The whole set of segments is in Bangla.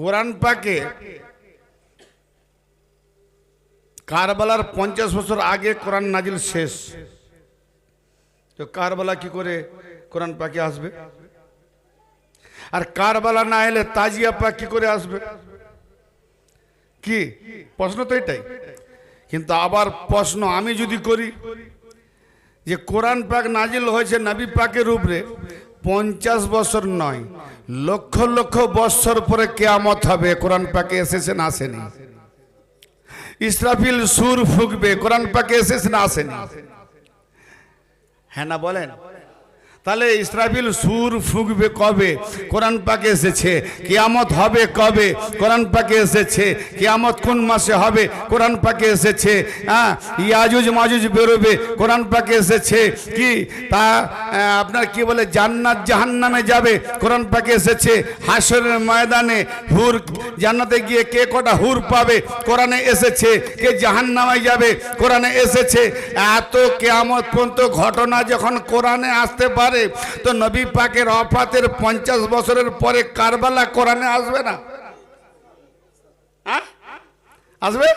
কোরআন পাকে কারবালার পঞ্চাশ বছর আগে কোরআন নাজিল শেষ। তো কারবালা কি করে কোরআন পাকে আসবে? আর কারবালা না এলে তাজিয়া পাক কি করে আসবে? কি? প্রশ্ন তো এটাই। কিন্তু আবার প্রশ্ন আমি যদি করি যে কোরআন পাক নাজিল হয়েছে নাবি পাকের উপরে পঞ্চাশ বছর নয় লক্ষ লক্ষ বৎসর পরে কেয়ামত হবে। কোরআন পাকে এসেছে না আসেনি? ইসরাফিল সুর ফুকবে। কোরআন পাকে এসেছে না আসেনি? হ্যাঁ না বলেন? তাহলে ইসরাফিল সুর ফুকবে কবে? কোরআন পাকে এসেছে। কিয়ামত হবে কবে? কোরআন পাকে এসেছে। কিয়ামত কোন মাসে হবে? কোরআন পাকে এসেছে। হ্যাঁ ইয়াজুজ মাজুজ বেরোবে। কোরআন পাকে এসেছে। কি? তা আপনার কি বলে জান্নাত জাহান্নামে যাবে? কোরআন পাকে এসেছে। হাসরের ময়দানে হুর, জান্নাতে গিয়ে কে কটা হুর পাবে? কোরআনে এসেছে কে জাহান্নামে যাবে? কোরআনে এসেছে। এত কেয়ামত পর্যন্ত ঘটনা যখন কোরআনে আসতে পারে তো নবী পাকের অফাতের পঞ্চাশ বছরের পরে কারবালা কোরআনে আসবে না? আসবে?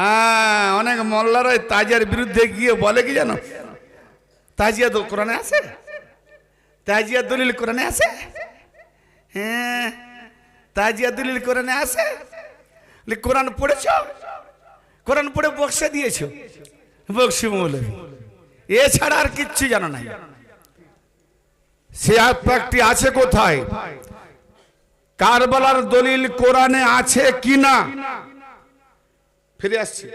হ্যাঁ অনেক মোল্লারা তাজিয়ার বিরুদ্ধে গিয়ে বলে কি জানো? তাজিয়া তো কোরআনে আছে? তাজিয়া দলিল কোরআনে আছে? হ্যাঁ তাজিয়া দলিল কোরআনে আছে? কোরআন পড়েছ? কোরআন পড়ে বক্সে দিয়েছ? বক্সি মৌলবী এছাড়া আর কিচ্ছু জানো নাই। সে আয়াতটি আছে কোথায়? কারবালার দলিল কোরআনে আছে কি না ফিরে আসছি।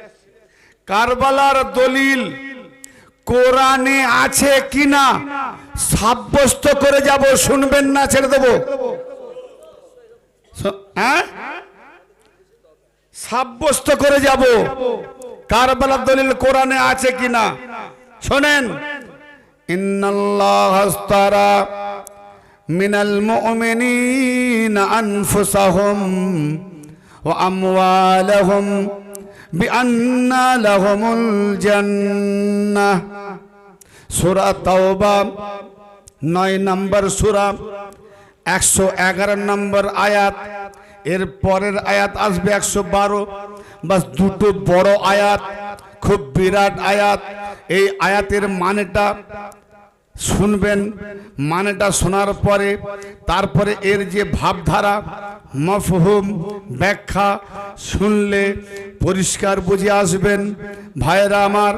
কারবালার দলিল কোরআনে আছে কি না সাব্যস্ত করে যাব, শুনবেন না, ছেড়ে দেবো। হ্যাঁ? সাব্যস্ত করে যাব। কারবালার দলিল কোরআনে আছে কি না শোনেন। ইন্নাল্লাহ আস্তারা মিনাল মুমিনিনা আনফুসাহুম ওয়া আমওয়ালাহুম বিআন্না লাহুমুল জান্নাহ। সূরা তাওবা নয় নম্বর সূরা, একশো এগারো নম্বর আয়াত। এর পরের আয়াত আসবে একশো বারো। বাস দুটো বড় আয়াত। খুব বিরাট আয়াত। এই আয়াতের মানেটা শুনবেন, মানেটা শোনার পরে, তারপরে এর যে ভাবধারা, মফহুম, ব্যাখ্যা, শুনলে পরিষ্কার বুঝে আসবেন। ভাইরা আমার,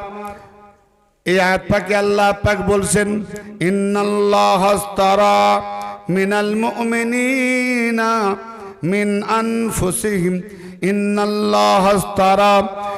এই আয়াত পাকে আল্লাহ পাক বলছেন, ইন্নাল্লাহ আস্তারা মিনাল মুমিনিনা মিন আনফুসিহিম। ইন্নাল্লাহ আস্তারা মি-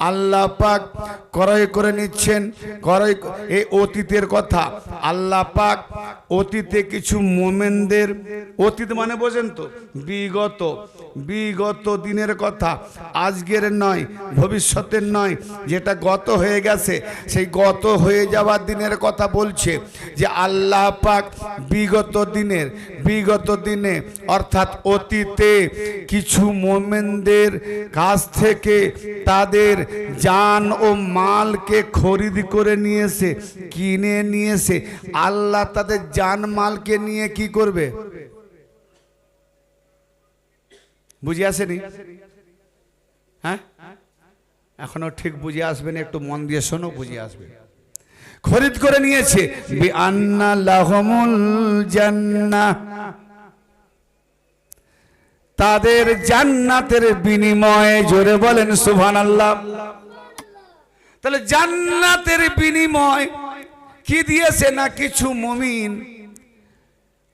আল্লাহ পাক ক্রয় করে নিচ্ছেন, ক্রয় এই অতীতের কথা। আল্লাহ পাক অতীতে কিছু মোমেনদের, অতীত মানে বোঝেন তো, বিগত বিগত দিনের কথা, আজকের নয়, ভবিষ্যতের নয়, যেটা গত হয়ে গেছে, সেই গত হয়ে যাওয়ার দিনের কথা বলছে যে আল্লাহ পাক বিগত দিনের, বিগত দিনে, অর্থাৎ অতীতে কিছু মোমেনদের কাছ থেকে তাদের জান ও মালকে খরিদ করে নিয়েছে, কিনে নিয়েছে। আল্লাহ তাদের জান মালকে নিয়ে কি করবে? বুঝে আসেনি? হ্যাঁ? এখনও ঠিক বুঝে আসবেন একটু মন দিয়ে শোনো, বুঝে আসবে। খরিদ করে নিয়েছে। আন্না লাহমুল জান্নাহ। তাদের জান্নাতের বিনিময়ে জোরে বলেন সুবহান আল্লাহ তাহলে জান্নাতের বিনিময় কি দিয়েছে না কিছু মমিন?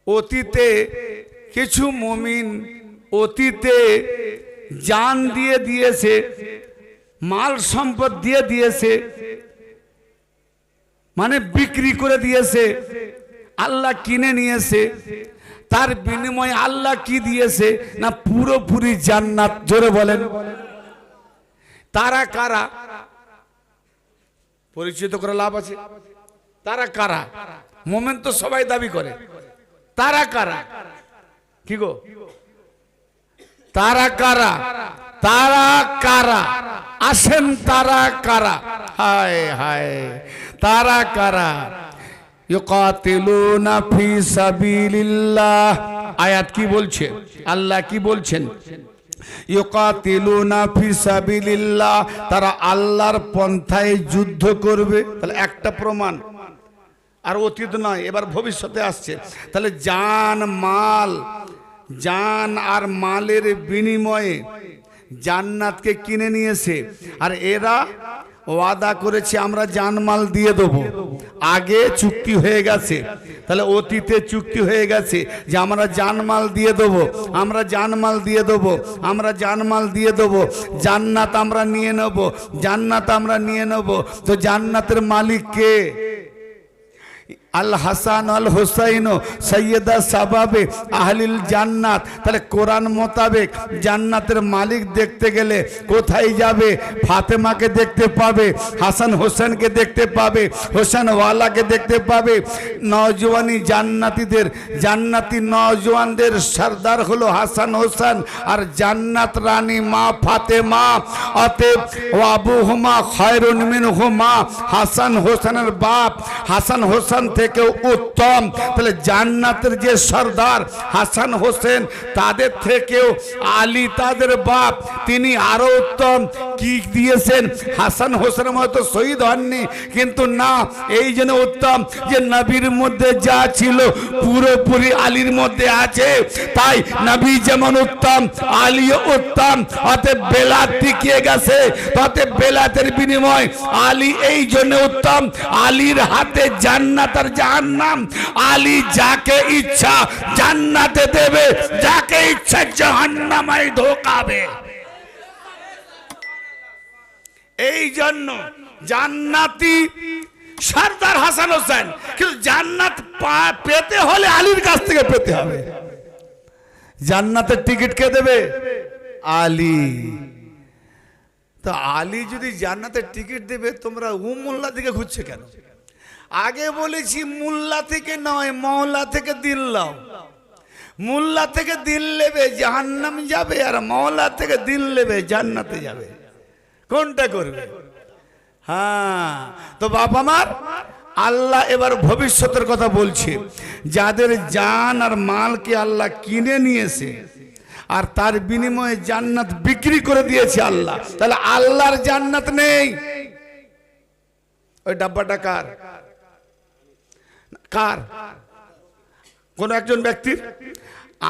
অতীতে কিছু মমিন অতীতে জান দিয়ে দিয়েছে, মাল সম্পদ দিয়ে দিয়েছে মানে বিক্রি করে দিয়েছে, আল্লাহ কিনে নিয়েছে তার বিনিময়ে আল্লাহ কি দিয়েছে? না পুরোপুরি জান্নাত? জোরে বলেন। তারা কারা? পরিচিত করে লাভ আছে। তারা কারা? মোমেন তো সবাই দাবি করে। তারা কারা? কি গো? তারা কারা? তারা কারা? আসেন তারা কারা? হায় হায়। তারা কারা? ইউকাতিলুনা ফি সাবিলিল্লাহ। আয়াত কি বলছে? আল্লাহ কি বলছেন? ইউকাতিলুনা ফি সাবিলিল্লাহ। তারা আল্লাহর পন্থায় যুদ্ধ করবে। তাহলে একটা প্রমাণ। আর অতীত নয় এবার ভবিষ্যতে আসছে। তাহলে জান মাল জান আর মালের বিনিময়ে জান্নাতকে কিনে নিয়েছে। আর এরা ওয়াদা করেছি, আমরা জানমাল দিয়ে দেবো। আগে চুক্তি হয়ে গেছে। তাহলে অতীতে চুক্তি হয়ে গেছে যে আমরা জানমাল দিয়ে দেবো। আমরা জানমাল দিয়ে দেবো। আমরা জানমাল দিয়ে দেবো। জান্নাত আমরা নিয়ে নেব। জান্নাত আমরা নিয়ে নেব। তো জান্নাতের মালিক কে? আল হাসান আল হোসাইন সৈয়দা সাবাবে, আহলিল জান্নাত। তাহলে কোরআন মোতাবেক জান্নাতের মালিক দেখতে গেলে কোথায় যাবে? ফাতেমাকে দেখতে পাবে, হাসান হোসেনকে দেখতে পাবে হোসেনওয়ালাকে দেখতে পাবে। নজওয়ানি জান্নাতীদের, জান্নাতি নজওয়ানদের সর্দার হলো হাসান হোসেন আর জান্নাত রানী মা ফাতেমা। অতএব আবু হুমা খয়রুন মিন হুমা হাসান হোসেনের বাপ, হাসান হোসেন থেকেও উত্তম। তাহলে জান্নাতের যে সর্দার হাসান হোসেন, তাদের থেকেও আলী তাদের বাপ, তিনি আরও উত্তম। কি দিয়েছেন? হাসান হোসেনের মতো শহীদ হননি, কিন্তু না, এই জন্য উত্তম যে নবীর মধ্যে যা ছিল পুরোপুরি আলীর মধ্যে আছে। তাই নবী যেমন উত্তম, আলীও উত্তম, অতএব বেলাত টিকিয়ে গেছে। তাতে বেলাতের বিনিময় আলী এই জন্য উত্তম। আলীর হাতে জান্নাত আর জাহান্নাম। আলী যাকে ইচ্ছা জান্নাতে দেবে, যাকে ইচ্ছা ঢোকাবে এই জন্য জান্নাতি সর্দার হাসান হোসেন, কিন্তু জান্নাত পেতে হলে আলীর কাছ থেকে পেতে হবে। জান্নাতের টিকিট কে দেবে? আলী। তো আলী যদি জান্নাতের টিকিট দেবে, তোমরা উমুল্লা দিকে ঘুরছে কেন? আগে বলেছি মুল্লা থেকে নয় মহল্লা থেকে দিল লাও মুল্লা থেকে দিল নেবে, জাহান্নাম যাবে, আর মহল্লা থেকে দিল নেবে, জান্নাতে যাবে। কোনটা করবে? হ্যাঁ তো বাপ আমার, আল্লাহ এবার ভবিষ্যতের কথা বলছে। যাদের জান আর মালকে আল্লাহ কিনে নিয়েছে, আর তার বিনিময়ে জান্নাত বিক্রি করে দিয়েছে আল্লাহ। তাহলে আল্লাহর জান্নাত নেই। ওই ডাব্বাটা কার? কার? কোন একজন ব্যক্তির?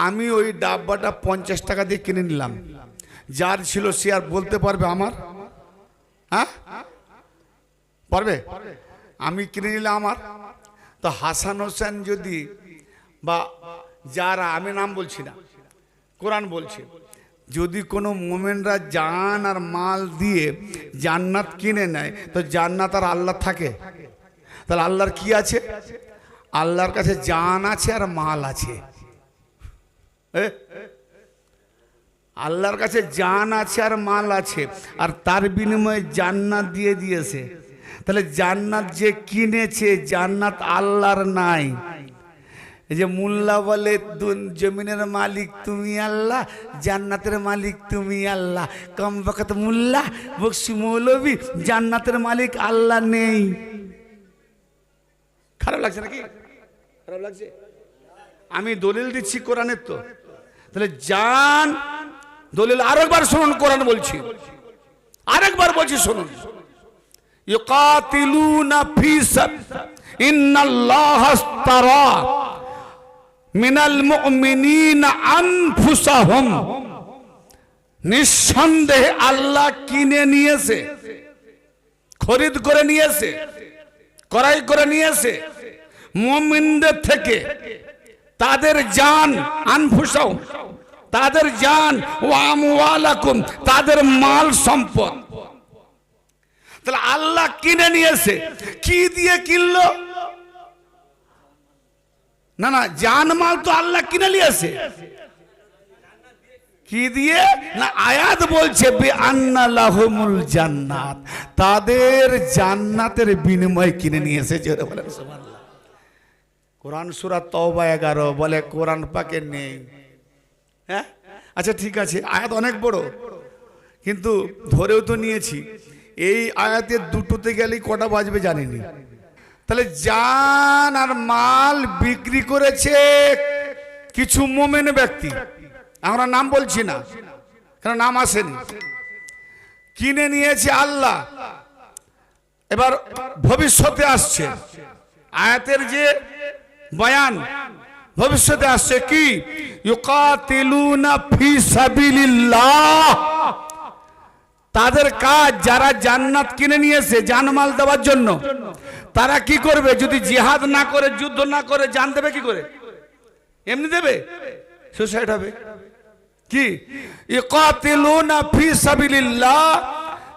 আমি ওই ডাব্বাটা পঞ্চাশ টাকা দিয়ে কিনে নিলাম। যার ছিল সে আর বলতে পারবে আমার? হ্যাঁ? পারবে? আমি কিনে নিলাম আমার। তো হাসান হোসেন যদি বা যারা, আমি নাম বলছি না, কোরআন বলছে, যদি কোনো মোমেনরা জান আর মাল দিয়ে জান্নাত কিনে নেয়, তো জান্নাত আর আল্লাহ থাকে। তাহলে আল্লাহর কি আছে? আল্লাহর কাছে জান আছে আর মাল আছে? আল্লাহর কাছে জান আছে আর মাল আছে, আর তার বিনিময়ে জান্নাত দিয়ে দিয়েছে। তাহলে জান্নাত যে কিনেছে, জান্নাত আল্লাহর নাই। এই যে মুল্লা বলে জমিনের মালিক তুমি আল্লাহ, জান্নাতের মালিক তুমি আল্লাহ। কম বকত মুল্লা বক্সি মৌলবী, জান্নাতের মালিক আল্লাহ নেই। খারাপ লাগছে নাকি? খারাপ লাগছে? আমি দলিল দিচ্ছি কোরআনের তো। তাহলে জান, দলিল আরেকবার শুনুন, কোরআন বলছি। আরেকবার বলছি, শুনুন। ইউকাতিলুনা ফি ইন্নাল্লাহ আস্তারা মিনাল মুমিনিনা আনফুসাহুম। নিঃসন্দেহে আল্লাহ কিনে নিয়েছে, খরিদ করে নিয়েছে, ক্রয় করে নিয়েছে মুমিনদের থেকে তাদের জান আনফুসাও, তাদের জান ও আমওয়ালাকুম তাদের মাল সম্পদ। তাহলে আল্লাহ কিনে নিয়েছে, কি দিয়ে কিনলো? না না, জান মাল তো আল্লাহ কিনে নিয়েছে। কি দিয়ে? না, আয়াত বলছে লাহুমুল জান্নাত, তাদের জান্নাতের বিনিময় কিনে নিয়েছে, জোরে বলেন সুবহানাল্লাহ। কোরআন সূরা তওবা 11 বলে কোরআন পাকে নেই। হ্যাঁ? আচ্ছা ঠিক আছে, আয়াত অনেক বড়, কিন্তু ধরেও তো নিয়েছি, এই আয়াতের দুটোতে গেলেই কটা বাজবে জানিনি। তাহলে জান আর মাল বিক্রি করেছে কিছু মোমেন ব্যক্তি। আমরা নাম বলছি না, কেন নাম আসেনি। কিনে নিয়েছে আল্লাহ, এবার ভবিষ্যতে আসছে। আয়াতের যে বয়ান। ভবিষ্যতে আসছে কি? তাদের কাজ যারা জান্নাত কিনে নিয়েছে, জানমাল দেওয়ার জন্য, তারা কি করবে? যদি জিহাদ না করে, যুদ্ধ না করে, জান দেবে কি করে? এমনি দেবে? সুসাইড হবে। কি?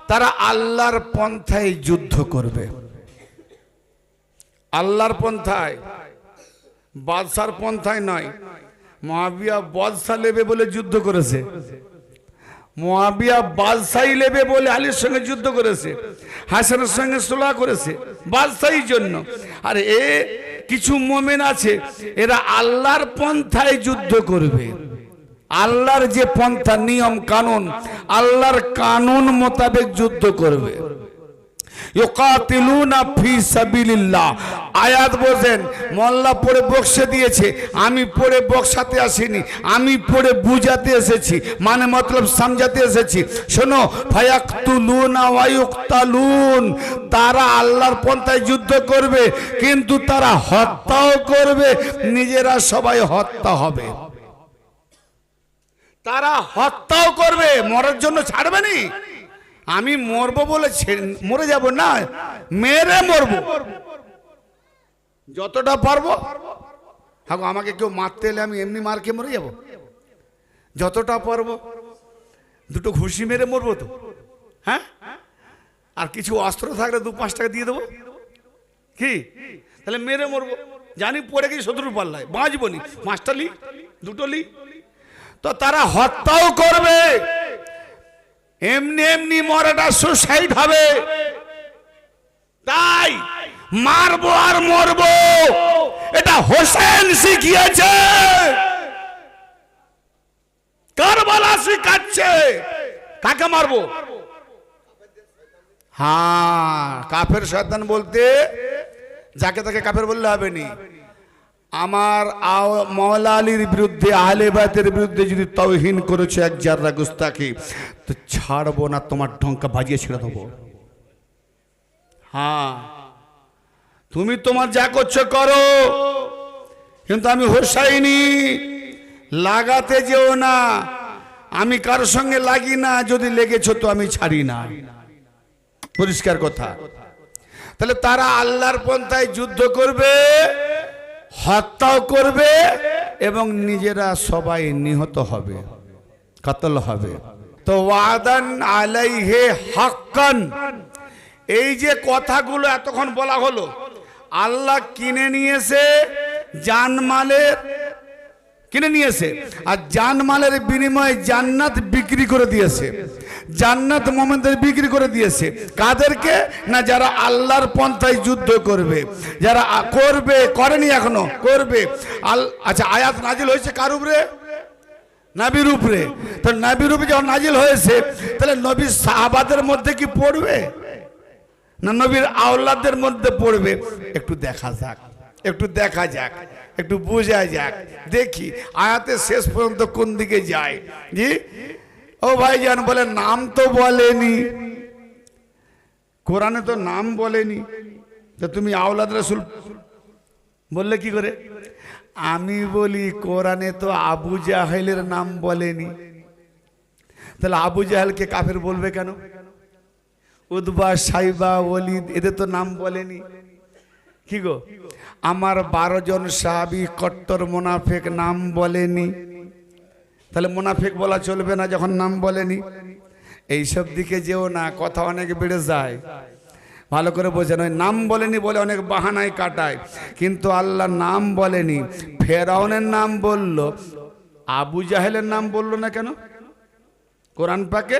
তারা আল্লাহর পন্থায় যুদ্ধ করবে। আল্লাহর পন্থায়। বাদশার পন্থায় নয়। মহাবিয়া বাদশা নেবে বলে যুদ্ধ করেছে। মহাবিয়া বাদশাহী নেবে বলে আলীর সঙ্গে যুদ্ধ করেছে। হাসানের সঙ্গে সোলা করেছে। বাদশাহীর জন্য। আর এ কিছু মোমেন আছে, এরা আল্লাহর পন্থায় যুদ্ধ করবে। আল্লাহর যে পন্থা, নিয়ম, কানুন, আল্লাহর কানুন মোতাবেক যুদ্ধ করবে। আমি আসিনি, আমি বুঝাতে এসেছি মানে মতলব সমঝাতে এসেছি। শোনো তারা আল্লাহর পন্থায় যুদ্ধ করবে, কিন্তু তারা হত্যাও করবে, নিজেরা সবাই হত্যা হবে। তারা হত্যাও করবে, মরার জন্য ছাড়বে আমি মরবো বলে মরে যাব না, মেরে মরবো। যতটা পারব হাগো আমাকে কেউ মারতে এলে আমি এমনি মার খেয়ে মরে যাব। যতটা পারব, দুটো ঘুষি মেরে মরবো তো। হ্যাঁ? আর কিছু অস্ত্র থাকলে দু পাঁচ টাকা দিয়ে দেবো। কি? তাহলে মেরে মরবো। জানি পড়ে গেছি শত্রুর পাল্লায়। বাঁচবো নি। পাঁচটা লি, দুটো লি। তো তারা হত্যাও করবে। এমনি এমনি মরাটা সুসাইড হবে। তাই মারবো আর মরবো, এটা হোসেন শিখিয়েছে। কারবালা শিখাচ্ছে। কাকে মারবো? হ্যাঁ কাফের শয়তান বলতে যাকে তাকে কাফের বললে হবে নি। আমার আও- আলীর বিরুদ্ধে, আহলে বাতের বিরুদ্ধে যদি তৌহিন করেছে এক জাররা গুস্তাকে তো ছাড়বো না, তোমার ঢঙ্কা বাজিয়ে ছেড়ে দেবো। হ্যাঁ তুমি তোমার যা করছ করো, কিন্তু আমি হোসাইনি লাগাতে যেও না, আমি কারোর সঙ্গে লাগি না, যদি লেগেছো তো আমি ছাড়ি না। পরিষ্কার কথা। তাহলে তারা আল্লাহর পন্থায় যুদ্ধ করবে। হত্যাও করবে এবং নিজেরা সবাই নিহত হবে, কাতল হবে। তো ওয়াদান আলাইহে হাক্কান। এই যে কথাগুলো এতক্ষণ বলা হলো, আল্লাহ কিনে নিয়েছে জানমালের কিনে নিয়েছে? আর জানমালের বিনিময়ে জান্নাত বিক্রি করে দিয়েছে। জান্নাত মোমেনদের বিক্রি করে দিয়েছে। কাদেরকে? না, যারা আল্লাহর পন্থায় যুদ্ধ করবে। যারা করবে, করেনি এখনও, করবে। আল আচ্ছা আয়াত নাজিল হয়েছে কার উপরে? নাবির উপরে। তো নাবির উপরে যখন নাজিল হয়েছে, তাহলে নবীর সাহাবাদের মধ্যে কি পড়বে? না, নবীর আওলাদের মধ্যে পড়বে? একটু দেখা যাক, একটু দেখা যাক। একটু বোঝা যাক। দেখি, আয়াতে শেষ পর্যন্ত কোন দিকে যায়? জি? ও ভাই ভাইজান বলে নাম তো বলেনি। কোরআনে তো নাম বলেনি। তো তুমি আওলাদ রসুল বললে কি করে? আমি বলি, কোরআনে তো আবু জাহেলের নাম বলেনি। তাহলে আবু জাহেলকে কাফের বলবে কেন? উদ্বা, সাইবা, ওলিদ, এদের তো নাম বলেনি। কি গো? আমার বারো জন সাহাবি কট্টর মোনাফেক নাম বলেনি। তাহলে মোনাফেক বলা চলবে না যখন নাম বলেনি। এইসব দিকে যেও না, কথা অনেক বেড়ে যায়। ভালো করে বোঝেন ওই নাম বলেনি বলে অনেক বাহানায় কাটায়। কিন্তু আল্লাহ নাম বলেনি, ফেরাউনের নাম বলল, আবু জাহেলের নাম বলল না কেন? কোরআন পাকে?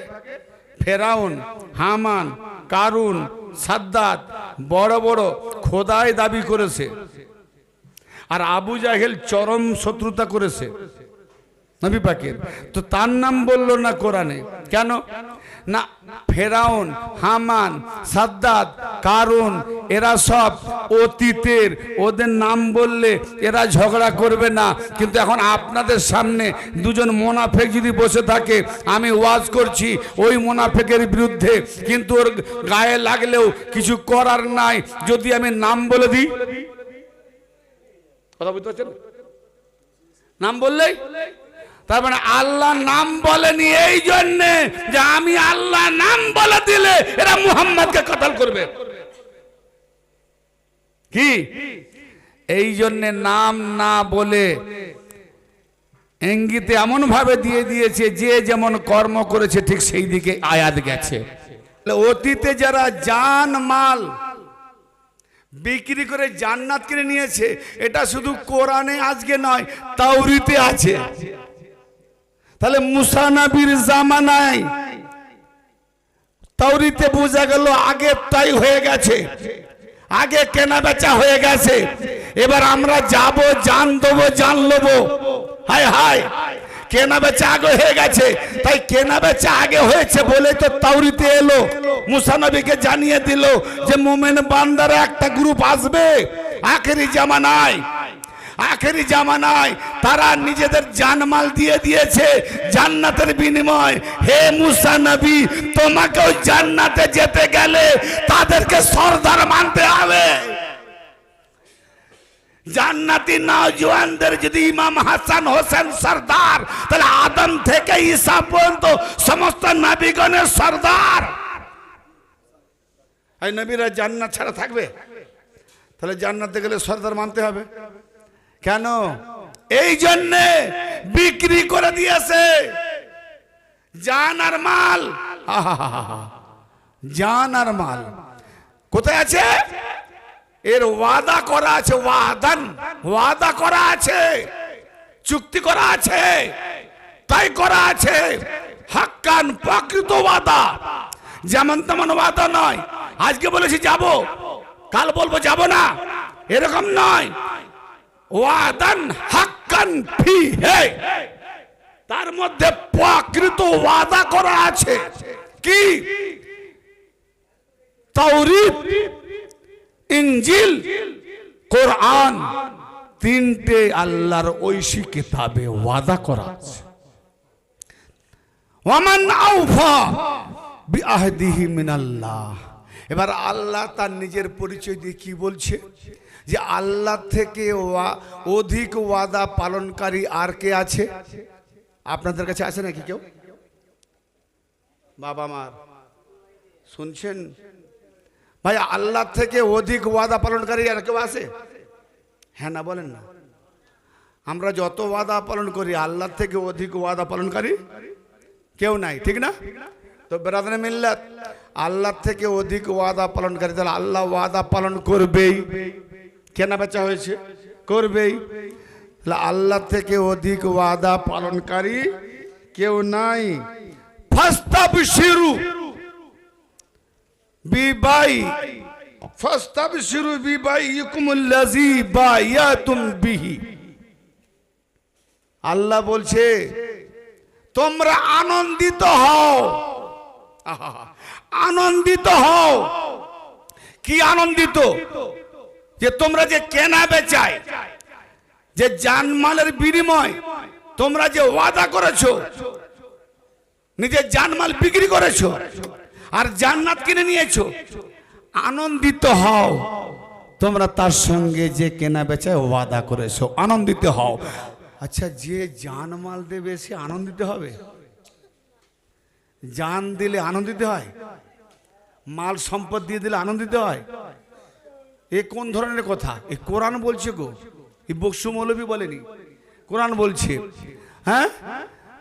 ফেরাউন, হামান, কারুন সাদ্দাত বড় বড় খোদায় দাবি করেছে। আর আবু জাহেল চরম শত্রুতা করেছে। নবী পাকের। তো তার নাম বলল না কোরআনে। কেন? না, ফেরাউন, হামান সাদ্দাত কারুন, এরা সব অতীতের, ওদের নাম বললে এরা ঝগড়া করবে না। কিন্তু এখন আপনাদের সামনে দুজন মোনাফেক যদি বসে থাকে, আমি ওয়াজ করছি ওই মোনাফেকের বিরুদ্ধে। কিন্তু ওর গায়ে লাগলেও কিছু করার নাই। যদি আমি নাম বলে দিই। কথা বুঝতে পারছেন? নাম বললেই তার মানে আল্লাহ নাম বলেনি এই জন্যে যে আমি আল্লাহ নাম বলে দিলে এরা মুহাম্মদকে কতল করবে। কি? এই জন্যে নাম না বলে ইঙ্গিতে এমন ভাবে দিয়ে দিয়েছে, যে যেমন কর্ম করেছে ঠিক সেই দিকে আয়াত গেছে। অতীতে যারা জান মাল বিক্রি করে জান্নাত কিনে নিয়েছে, এটা শুধু কোরআনে আজকে নয়, তাওরিতে আছে। তাহলে মুসানাবির জামানায় তাওরিতে বোঝা গেল আগে তাই হয়ে গেছে। আগে কেনা বেচা হয়ে গেছে। এবার আমরা যাব, জান দেবো, জান লবো হায় হায় কেনা বেচা আগে হয়ে গেছে। তাই কেনা বেচা আগে হয়েছে বলে তো তাওরিতে এলো। মুসানবীকে জানিয়ে দিল যে মোমেন বান্দারা একটা গ্রুপ আসবে আখেরি জামানায়। আখেরি জামানায় তারা নিজেদের জানমাল দিয়ে দিয়েছে জান্নাতের বিনিময়। হে মুসা নবী, তোমাকেও জান্নাতে যেতে গেলে তাদেরকে সর্দার মানতে হবে। জান্নাতি নওজোয়ানদের যদি ইমাম হাসান হোসেন সর্দার, তাহলে আদম থেকে ঈসা পর্যন্ত সমস্ত নবীগণের সর্দার। এই নবীরা জান্নাত ছাড়া থাকবে? তাহলে জান্নাতে গেলে সর্দার মানতে হবে। কেন? এই জন্যে বিক্রি করে দিয়েছে। জান আর মাল। জান আর মাল। কোথায় আছে? এর ওয়াদা করা আছে, ওয়াদান। ওয়াদা করা আছে। চুক্তি করা আছে। তাই করা আছে। হাক্কান প্রকৃত ওয়াদা। যেমন তেমন ওয়াদা নয়। আজকে বলেছি যাব। কাল বলব যাব না। এরকম নয়। ওয়াদান হাক্কান ফি হে তার মধ্যে প্রকৃত ওয়াদা করা আছে। কি? তাওরিত, ইনজিল, কোরআন। তিনটে আল্লাহর ঐশী কিতাবে ওয়াদা করা আছে। ওয়ামান আউফা বিআহদিহি মিনাল্লাহ। এবার আল্লাহ তার নিজের পরিচয় দিয়ে কি বলছে? যে আল্লাহ থেকে অধিক ওয়াদা পালনকারী আর কে আছে? আপনাদের কাছে আছে নাকি কেউ? বাবা মার। শুনছেন? ভাই, আল্লাহ থেকে অধিক ওয়াদা পালনকারী আর কেউ আছে? হ্যাঁ না, বলেন না। আমরা যত ওয়াদা পালন করি, আল্লাহ থেকে অধিক ওয়াদা পালনকারী কেউ নাই, ঠিক না? তো বেরাদানে মিল্লাত, আল্লাহ থেকে অধিক ওয়াদা পালনকারী, তাহলে আল্লাহ ওয়াদা পালন করবেই। কেনা বেচা হয়েছে? করবেই। আল্লাহ থেকে অধিক ওয়াদা পালনকারী কেউ নাই। শিরু শিরু বায়াতুম বিহি। আল্লাহ বলছে, তোমরা আনন্দিত হও। আনন্দিত হও। কি আনন্দিত? যে তোমরা যে কেনা বেচায়, যে জানমালের বিনিময় তোমরা যে ওয়াদা করেছ, নিজের জানমাল বিক্রি করেছ, আর জান্নাত কিনে নিয়েছো, আনন্দিত হও। তোমরা তার সঙ্গে যে কেনা বেচায় ওয়াদা করেছ, আনন্দিত হও। আচ্ছা যে জানমাল দেবে সে আনন্দিত হবে? জান দিলে আনন্দিত হয়? মাল সম্পদ দিয়ে দিলে আনন্দিত হয়? এ কোন ধরনের কথা? এ কোরআন বলছে গো। এ বকসু মৌলবী বলেনি। কোরআন বলছে হ্যাঁ?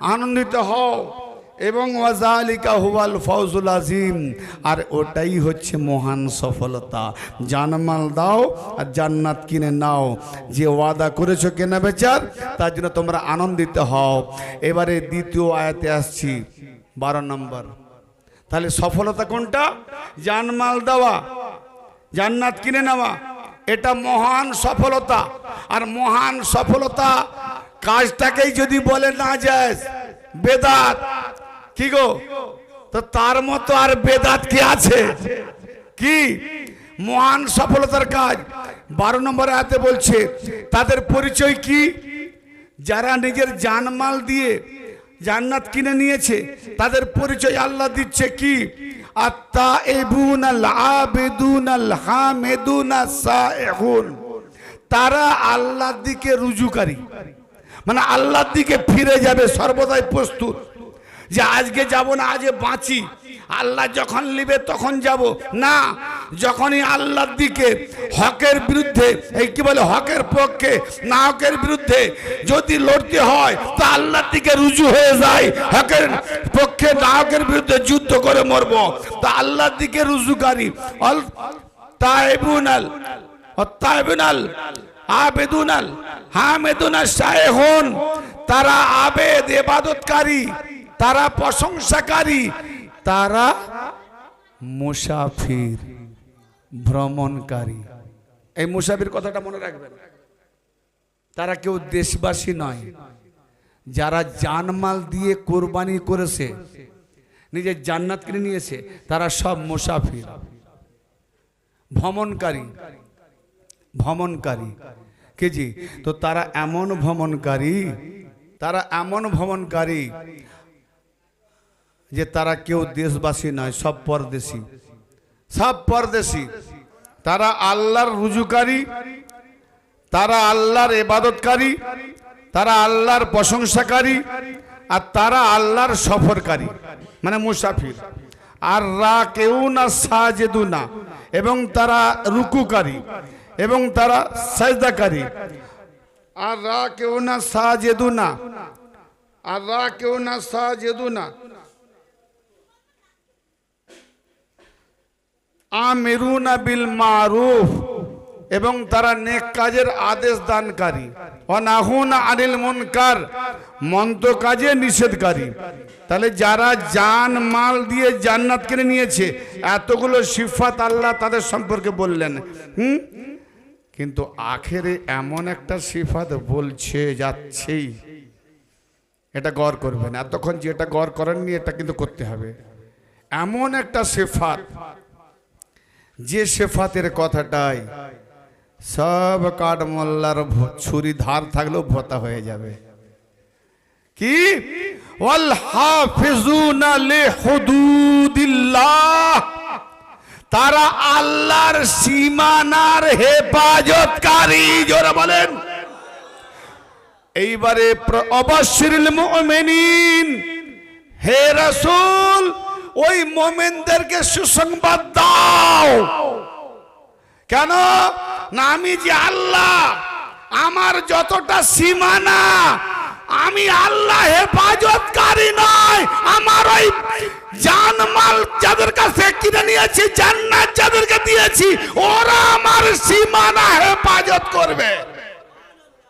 আনন্দিত হও এবং ওয়াজালিকা হুয়াল ফৌজুল আজিম আর ওটাই হচ্ছে মহান সফলতা। জানমাল দাও আর জান্নাত কিনে নাও। যে ওয়াদা করেছ কেনা বেচার, তার জন্য তোমরা আনন্দিত হও। এবারে দ্বিতীয় আয়াতে আসছি, বারো নম্বর। তাহলে সফলতা কোনটা? জানমাল দেওয়া। জান্নাত কিনে নেওয়া। এটা মহান সফলতা। আর মহান সফলতা কাজটাকেই যদি বলে না যায় বেদাত। কি গো? তো তার মতো আর বেদাত কি আছে? কি? মহান সফলতার কাজ। বারো নম্বর আয়াতে বলছে, তাদের পরিচয় কি? যারা নিজের জানমাল দিয়ে জান্নাত কিনে নিয়েছে, তাদের পরিচয় আল্লাহ দিচ্ছে কি? তারা আল্লাহর দিকে রুজুকারী। মানে আল্লাহর দিকে ফিরে যাবে সর্বদাই প্রস্তুত। যে আজকে যাব না, আজকে বাঁচি। আল্লাহ যখন নিবে তখন যাব। না যখনই আল্লাহর দিকে হকের বিরুদ্ধে, এই কি বলে, হকের পক্ষে না হকের বিরুদ্ধে যদি লড়তে হয়, তা আল্লাহর দিকে রুজু হয়ে যায়। হকের পক্ষে না হকের বিরুদ্ধে যুদ্ধ করে মরব। তা আল্লাহর দিকে রুজুকারী। অল তাইবুনাল তাইবুনাল আবেদুনাল, হামেদুনাল শায়েহুন। তারা আবেদ, এবাদতকারী। তারা প্রশংসাকারী। তারা মুসাফির। ভ্রমণকারী। এই মুসাফির কথাটা মনে রাখবেন। তারা কেউ দেশবাসী নয়। যারা জানমাল দিয়ে কোরবানি করেছে, নিজের জান্নাত কিনে নিয়েছে, তারা সব মুসাফির। ভ্রমণকারী। ভ্রমণকারী। কে জি? তো তারা এমন ভ্রমণকারী, তারা এমন ভ্রমণকারী যে তারা কেউ দেশবাসী নয়, সব পরদেশী। সব পরদেশি। তারা আল্লাহর রুজুকারী, তারা আল্লাহর এবাদতকারী তারা আল্লাহর প্রশংসাকারী, আর তারা আল্লাহর সফরকারী। মানে মুসাফির। আর রা কেউ না, সাজেদু না। এবং তারা রুকুকারী। এবং তারা সাজদাকারী। আর রা কেউ না, সাজেদু না। আর রা কেউ না, সাজেদু না। আমেরুনা বিল মারুফ, এবং তারা নেক কাজের আদেশ দানকারী। অনাহুন আনিল মুনকার, মন্দ কাজে নিষেধকারী। তাহলে যারা জান, মাল দিয়ে জান্নাত কিনে নিয়েছে, এতগুলো সিফাত আল্লাহ তাদের সম্পর্কে বললেন। হুম? কিন্তু আখেরে এমন একটা সিফাত বলছে, যাচ্ছেই। এটা গড় করবেন। এতক্ষণ যেটা গড় করেননি, এটা কিন্তু করতে হবে। এমন একটা সেফাত যে শেফাতের কথাটাই, সব কাঠ মোল্লার ছুরি ধার থাকলেও ভোতা হয়ে যাবে। কি? তারা আল্লাহর সীমানার হেফাজতকারী, জোরে বলেন। এইবারে অবশ্যিল হে রাসূল ওই মোমেনদেরকে সুসংবাদ দাও। কেন? না, আমি যে আল্লাহ, আমার যতটা সীমানা, আমি আল্লাহ হেফাজতকারী নয়, আমার ওই জানমাল যাদের কাছে কিনে নিয়েছি, জান্নাত যাদেরকে দিয়েছি, ওরা আমার সীমানা হেফাজত করবে।